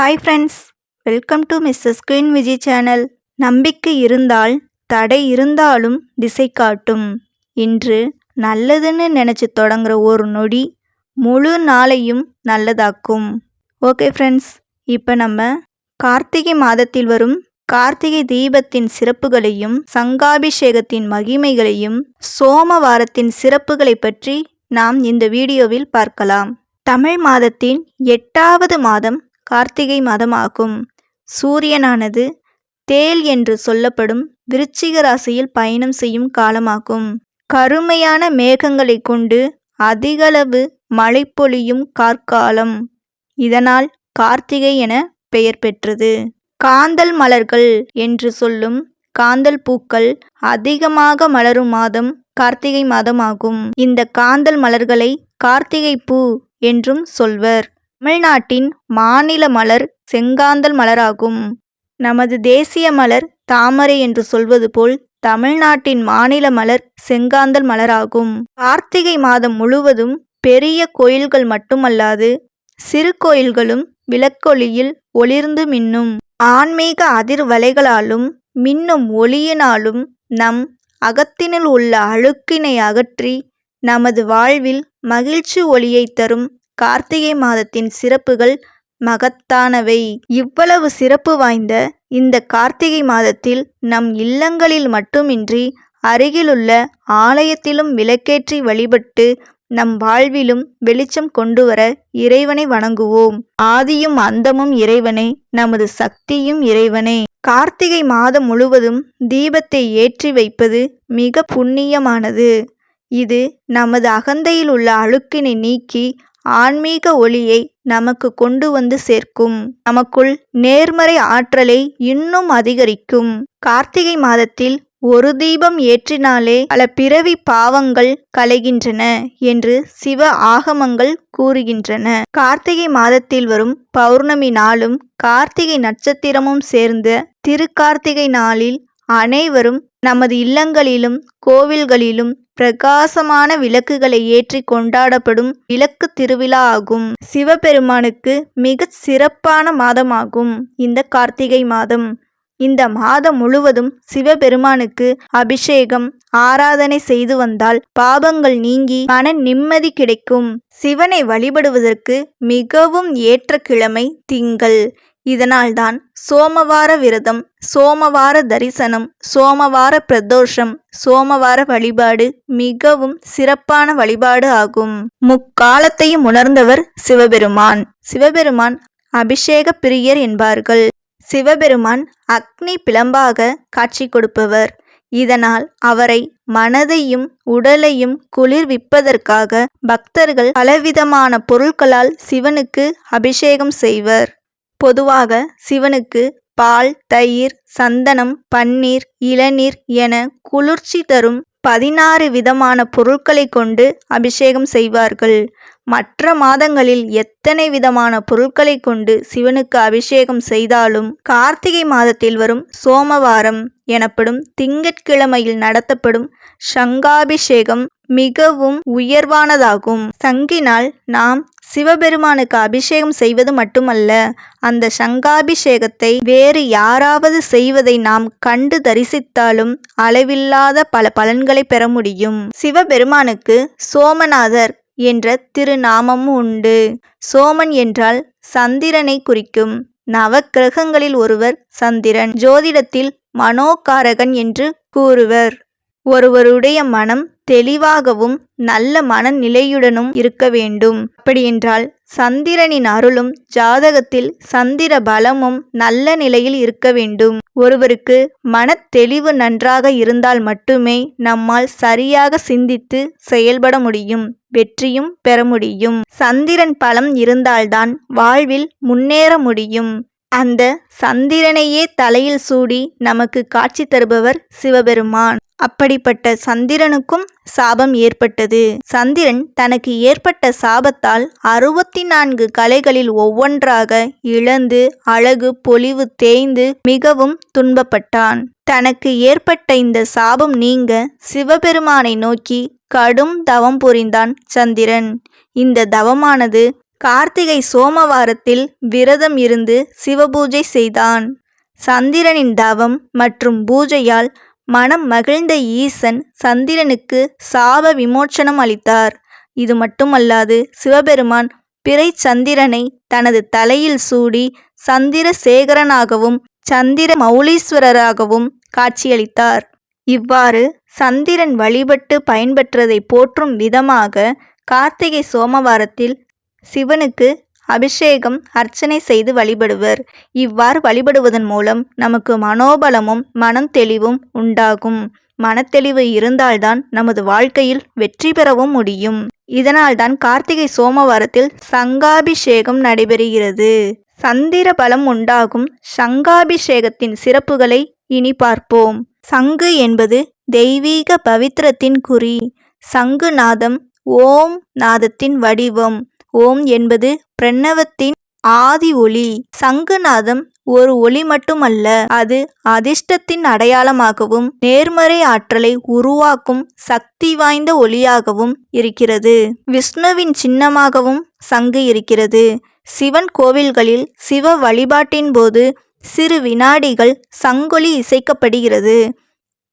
Hi friends welcome to Mrs queen Vijay channel நம்பிக்கை இருந்தால் தடை இருந்தாலும் திசை காட்டும். இன்று நல்லதுன்னு நினச்சி தொடங்குற ஒரு நொடி முழு நாளையும் நல்லதாக்கும். ஓகே ஃப்ரெண்ட்ஸ் இப்போ நம்ம கார்த்திகை மாதத்தில் வரும் கார்த்திகை தீபத்தின் சிறப்புகளையும் சங்காபிஷேகத்தின் மகிமைகளையும் சோமவாரத்தின் சிறப்புகளை பற்றி நாம் இந்த வீடியோவில் பார்க்கலாம். தமிழ் மாதத்தின் எட்டாவது மாதம் கார்த்திகை மாதமாகும். சூரியனானது தேல் என்று சொல்லப்படும் விருச்சிக ராசியில் பயணம் செய்யும் காலமாகும். கருமையான மேகங்களை கொண்டு அதிகளவு மழை பொழியும் கார்காலம். இதனால் கார்த்திகை என பெயர் பெற்றது. காந்தல் மலர்கள் என்று சொல்லும் காந்தல் பூக்கள் அதிகமாக மலரும் மாதம் கார்த்திகை மாதமாகும். இந்த காந்தல் மலர்களை கார்த்திகை பூ என்றும் சொல்வர். தமிழ்நாட்டின் மாநில மலர் செங்காந்தல் மலராகும். நமது தேசிய மலர் தாமரை என்று சொல்வது போல் தமிழ்நாட்டின் மாநில மலர் செங்காந்தல் மலராகும். கார்த்திகை மாதம் முழுவதும் பெரிய கோயில்கள் மட்டுமல்லாது சிறு கோயில்களும் விளக்கொளியில் ஒளிர்ந்து மின்னும். ஆன்மீக அதிர்வலைகளாலும் மின்னும் ஒளியினாலும் நம் அகத்தினில் உள்ள அழுக்கினை அகற்றி நமது வாழ்வில் மகிழ்ச்சி ஒளியை தரும் கார்த்திகை மாதத்தின் சிறப்புகள் மகத்தானவை. இவ்வளவு சிறப்பு வாய்ந்த இந்த கார்த்திகை மாதத்தில் நம் இல்லங்களில் மட்டுமின்றி அருகிலுள்ள ஆலயத்திலும் விளக்கேற்றி வழிபட்டு நம் வாழ்விலும் வெளிச்சம் கொண்டு வர இறைவனை வணங்குவோம். ஆதியும் அந்தமும் இறைவனே நமது சக்தியும் இறைவனே. கார்த்திகை மாதம் முழுவதும் தீபத்தை ஏற்றி வைப்பது மிக புண்ணியமானது. இது நமது அகந்தையில் உள்ள அழுக்கினை நீக்கி ஆன்மீக ஒளியை நமக்கு கொண்டு வந்து சேர்க்கும். நமக்குள் நேர்மறை ஆற்றலை இன்னும் அதிகரிக்கும். கார்த்திகை மாதத்தில் ஒரு தீபம் ஏற்றினாலே பல பிறவி பாவங்கள் கலைகின்றன என்று சிவ ஆகமங்கள் கூறுகின்றன. கார்த்திகை மாதத்தில் வரும் பௌர்ணமி நாளும் கார்த்திகை நட்சத்திரமும் சேர்ந்த திருக்கார்த்திகை நாளில் அனைவரும் நமது இல்லங்களிலும் கோவில்களிலும் பிரகாசமான விளக்குகளை ஏற்றி கொண்டாடப்படும் விளக்கு திருவிழா ஆகும். சிவபெருமானுக்கு மிக சிறப்பான மாதமாகும் இந்த கார்த்திகை மாதம். இந்த மாதம் முழுவதும் சிவபெருமானுக்கு அபிஷேகம் ஆராதனை செய்து வந்தால் பாபங்கள் நீங்கி மன நிம்மதி கிடைக்கும். சிவனை வழிபடுவதற்கு மிகவும் ஏற்ற கிழமை திங்கள். இதனால்தான் சோமவார விரதம் சோமவார தரிசனம் சோமவார பிரதோஷம் சோமவார வழிபாடு மிகவும் சிறப்பான வழிபாடு ஆகும். முக்காலத்தையும் உணர்ந்தவர் சிவபெருமான். சிவபெருமான் அபிஷேக பிரியர் என்பார்கள். சிவபெருமான் அக்னி பிளம்பாக காட்சி கொடுப்பவர். இதனால் அவரை மனதையும் உடலையும் குளிர்விப்பதற்காக பக்தர்கள் பலவிதமான பொருட்களால் சிவனுக்கு அபிஷேகம் செய்வர். பொதுவாக சிவனுக்கு பால் தயிர் சந்தனம் பன்னீர் இளநீர் என குளிர்ச்சி தரும் பதினாறு விதமான பொருட்களை கொண்டு அபிஷேகம் செய்வார்கள். மற்ற மாதங்களில் எத்தனை விதமான பொருட்களை கொண்டு சிவனுக்கு அபிஷேகம் செய்தாலும் கார்த்திகை மாதத்தில் வரும் சோமவாரம் எனப்படும் திங்கட்கிழமையில் நடத்தப்படும் சங்காபிஷேகம் மிகவும் உயர்வானதாகும். சங்கினால் நாம் சிவபெருமானுக்கு அபிஷேகம் செய்வது மட்டுமல்ல அந்த சங்காபிஷேகத்தை வேறு யாராவது செய்வதை நாம் கண்டு தரிசித்தாலும் அளவில்லாத பல பலன்களை பெற முடியும். சிவபெருமானுக்கு சோமநாதர் என்ற திருநாமமும் உண்டு. சோமன் என்றால் சந்திரனை குறிக்கும். நவக்கிரகங்களில் ஒருவர் சந்திரன். ஜோதிடத்தில் மனோகாரகன் என்று கூறுவர். ஒருவருடைய மனம் தெளிவாகவும் நல்ல மனநிலையுடனும் இருக்க வேண்டும். அப்படியென்றால் சந்திரனின் அருளும் ஜாதகத்தில் சந்திர பலமும் நல்ல நிலையில் இருக்க வேண்டும். ஒருவருக்கு மன தெளிவு நன்றாக இருந்தால் மட்டுமே நம்மால் சரியாக சிந்தித்து செயல்பட முடியும் வெற்றியும் பெற முடியும். சந்திரன் பலம் இருந்தால்தான் வாழ்வில் முன்னேற முடியும். அந்த சந்திரனையே தலையில் சூடி நமக்கு காட்சி தருபவர் சிவபெருமான். அப்படிப்பட்ட சந்திரனுக்கும் சாபம் ஏற்பட்டது. சந்திரன் தனக்கு ஏற்பட்ட சாபத்தால் அறுபத்தி நான்கு கலைகளில் ஒவ்வொன்றாக இழந்து அழகு பொலிவு தேய்ந்து மிகவும் துன்பப்பட்டான். தனக்கு ஏற்பட்ட இந்த சாபம் நீங்க சிவபெருமானை நோக்கி கடும் தவம் புரிந்தான் சந்திரன். இந்த தவமானது கார்த்திகை சோமவாரத்தில் விரதம் இருந்து சிவபூஜை செய்தான். சந்திரனின் தவம் மற்றும் பூஜையால் மனம் மகிழ்ந்த ஈசன் சந்திரனுக்கு சாப விமோச்சனம் அளித்தார். இது மட்டுமல்லாது சிவபெருமான் பிறை சந்திரனை தனது தலையில் சூடி சந்திரசேகரனாகவும் சந்திர மௌலீஸ்வரராகவும் காட்சியளித்தார். இவ்வாறு சந்திரன் வழிபட்டு பயன்பெற்றதை போற்றும் விதமாக கார்த்திகை சோமவாரத்தில் சிவனுக்கு அபிஷேகம் அர்ச்சனை செய்து வழிபடுவர். இவ்வாறு வழிபடுவதன் மூலம் நமக்கு மனோபலமும் மனம் தெளிவும் உண்டாகும். மனத்தெளிவு இருந்தால்தான் நமது வாழ்க்கையில் வெற்றி பெறவும் முடியும். இதனால்தான் கார்த்திகை சோமவாரத்தில் சங்காபிஷேகம் நடைபெறுகிறது. சந்திர பலம் உண்டாகும். சங்காபிஷேகத்தின் சிறப்புகளை இனி பார்ப்போம். சங்கு என்பது தெய்வீக பவித்திரத்தின் குறி. சங்கு நாதம் ஓம் நாதத்தின் வடிவம். ஓம் என்பது பிரணவத்தின் ஆதி ஒளி. சங்குநாதம் ஒரு ஒளி மட்டுமல்ல அது அதிர்ஷ்டத்தின் அடையாளமாகவும் நேர்மறை ஆற்றலை உருவாக்கும் சக்தி வாய்ந்த ஒளியாகவும் இருக்கிறது. விஷ்ணுவின் சின்னமாகவும் சங்கு இருக்கிறது. சிவன் கோவில்களில் சிவ வழிபாட்டின் போது சிறு வினாடிகள் சங்கொலி இசைக்கப்படுகிறது.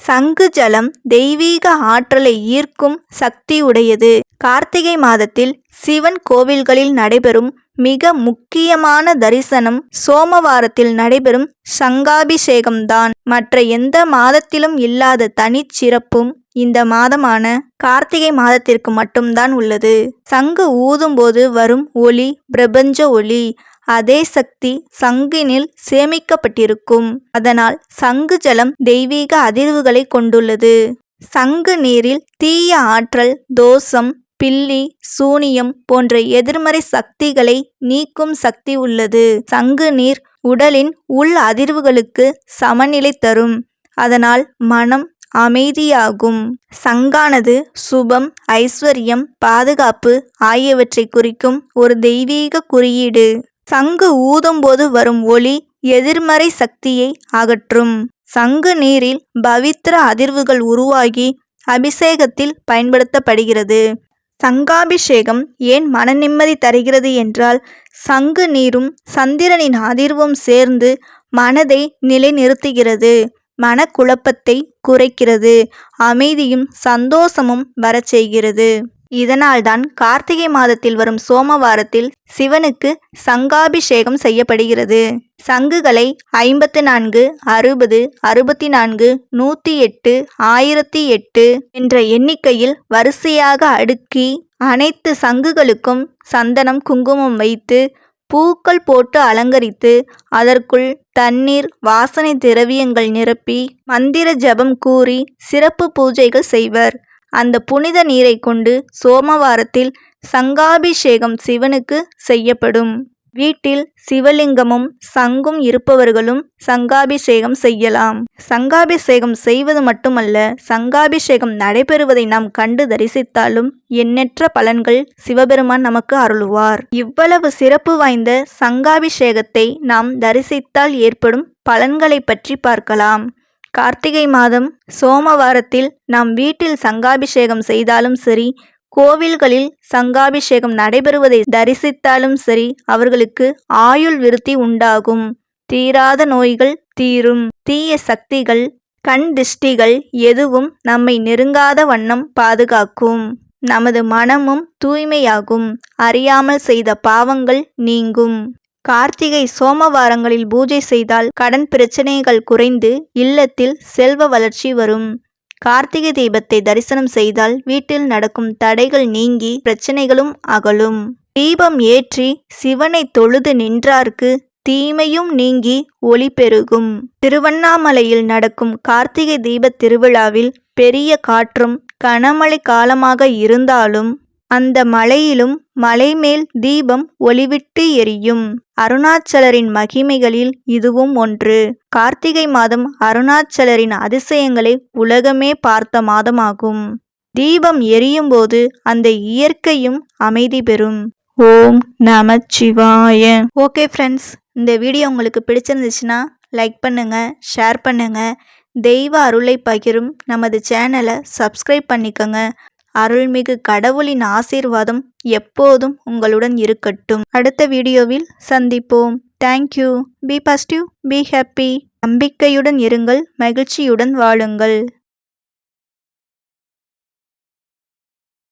சங்கு ஜலம் தெய்வீக ஆற்றலை ஈர்க்கும் சக்தி உடையது கார்த்திகை மாதத்தில் சிவன் கோவில்களில் நடைபெறும் மிக முக்கியமான தரிசனம் சோமவாரத்தில் நடைபெறும் சங்காபிஷேகம்தான். மற்ற எந்த மாதத்திலும் இல்லாத தனிச்சிறப்பும் இந்த மாதமான கார்த்திகை மாதத்திற்கு மட்டும்தான் உள்ளது. சங்கு ஊதும்போது வரும் ஒளி பிரபஞ்ச ஒளி அதே சக்தி சங்கினில் சேமிக்கப்பட்டிருக்கும். அதனால் சங்கு ஜலம் தெய்வீக அதிர்வுகளை கொண்டுள்ளது. சங்கு நீரில் தீய ஆற்றல் தோஷம் பில்லி சூனியம் போன்ற எதிர்மறை சக்திகளை நீக்கும் சக்தி உள்ளது. சங்கு நீர் உடலின் உள் அதிர்வுகளுக்கு சமநிலை தரும். அதனால் மனம் அமைதியாகும். சங்கானது சுபம் ஐஸ்வர்யம் பாதுகாப்பு ஆகியவற்றை குறிக்கும் ஒரு தெய்வீக குறியீடு. சங்கு ஊதும்போது வரும் ஒளி எதிர்மறை சக்தியை அகற்றும். சங்கு நீரில் பவித்திர அதிர்வுகள் உருவாகி அபிஷேகத்தில் பயன்படுத்தப்படுகிறது. சங்காபிஷேகம் ஏன் மன நிம்மதி தருகிறது என்றால் சங்கு நீரும் சந்திரனின் அதிர்வும் சேர்ந்து மனதை நிலைநிறுத்துகிறது. மனக்குழப்பத்தை குறைக்கிறது. அமைதியும் சந்தோஷமும் வரச் செய்கிறது. இதனால்தான் கார்த்திகை மாதத்தில் வரும் சோமவாரத்தில் சிவனுக்கு சங்காபிஷேகம் செய்யப்படுகிறது. சங்குகளை ஐம்பத்து நான்கு அறுபது அறுபத்தி நான்கு நூற்றி எட்டு ஆயிரத்தி எட்டு என்ற எண்ணிக்கையில் வரிசையாக அடுக்கி அனைத்து சங்குகளுக்கும் சந்தனம் குங்குமம் வைத்து பூக்கள் போட்டு அலங்கரித்து அதற்குள் தண்ணீர் வாசனை திரவியங்கள் நிரப்பி மந்திர ஜபம் கூறி சிறப்பு பூஜைகள் செய்வர். அந்த புனித நீரை கொண்டு சோமவாரத்தில் சங்காபிஷேகம் சிவனுக்கு செய்யப்படும். வீட்டில் சிவலிங்கமும் சங்கும் இருப்பவர்களும் சங்காபிஷேகம் செய்யலாம். சங்காபிஷேகம் செய்வது மட்டுமல்ல சங்காபிஷேகம் நடைபெறுவதை நாம் கண்டு தரிசித்தாலும் எண்ணற்ற பலன்கள் சிவபெருமான் நமக்கு அருளுவார். இவ்வளவு சிறப்பு வாய்ந்த சங்காபிஷேகத்தை நாம் தரிசித்தால் ஏற்படும் பலன்களை பற்றி பார்க்கலாம். கார்த்திகை மாதம் சோமவாரத்தில் நாம் வீட்டில் சங்காபிஷேகம் செய்தாலும் சரி கோவில்களில் சங்காபிஷேகம் நடைபெறுவதை தரிசித்தாலும் சரி அவர்களுக்கு ஆயுள் விருத்தி உண்டாகும். தீராத நோய்கள் தீரும். தீய சக்திகள் கண் திஷ்டிகள் எதுவும் நம்மை நெருங்காத வண்ணம் பாதுகாக்கும். நமது மனமும் தூய்மையாகும். அறியாமல் செய்த பாவங்கள் நீங்கும். கார்த்திகை சோமவாரங்களில் பூஜை செய்தால் கடன் பிரச்சனைகள் குறைந்து இல்லத்தில் செல்வ வளர்ச்சி வரும். கார்த்திகை தீபத்தை தரிசனம் செய்தால் வீட்டில் நடக்கும் தடைகள் நீங்கி பிரச்சனைகளும் அகலும். தீபம் ஏற்றி சிவனை தொழுது நின்றார்க்கு தீமையும் நீங்கி ஒளி பெருகும். திருவண்ணாமலையில் நடக்கும் கார்த்திகை தீபத் திருவிழாவில் பெரிய காற்றும் கனமழை காலமாக இருந்தாலும் அந்த மலையிலும் மலைமேல் தீபம் ஒளிவிட்டு எரியும். அருணாச்சலரின் மகிமைகளில் இதுவும் ஒன்று. கார்த்திகை மாதம் அருணாச்சலரின் அதிசயங்களை உலகமே பார்த்த மாதமாகும். தீபம் எரியும் போது அந்த இயற்கையும் அமைதி பெறும். ஓம் நமச்சிவாய. ஓகே ஃப்ரெண்ட்ஸ் இந்த வீடியோ உங்களுக்கு பிடிச்சிருந்துச்சுன்னா லைக் பண்ணுங்கள் ஷேர் பண்ணுங்கள் தெய்வ அருளை பகிரும் நமது சேனலை சப்ஸ்கிரைப் பண்ணிக்கோங்க. அருள்மிகு கடவுளின் ஆசீர்வாதம் எப்போதும் உங்களுடன் இருக்கட்டும். அடுத்த வீடியோவில் சந்திப்போம். Thank you be positive be happy நம்பிக்கையுடன் இருங்கள் மகிழ்ச்சியுடன் வாழுங்கள்.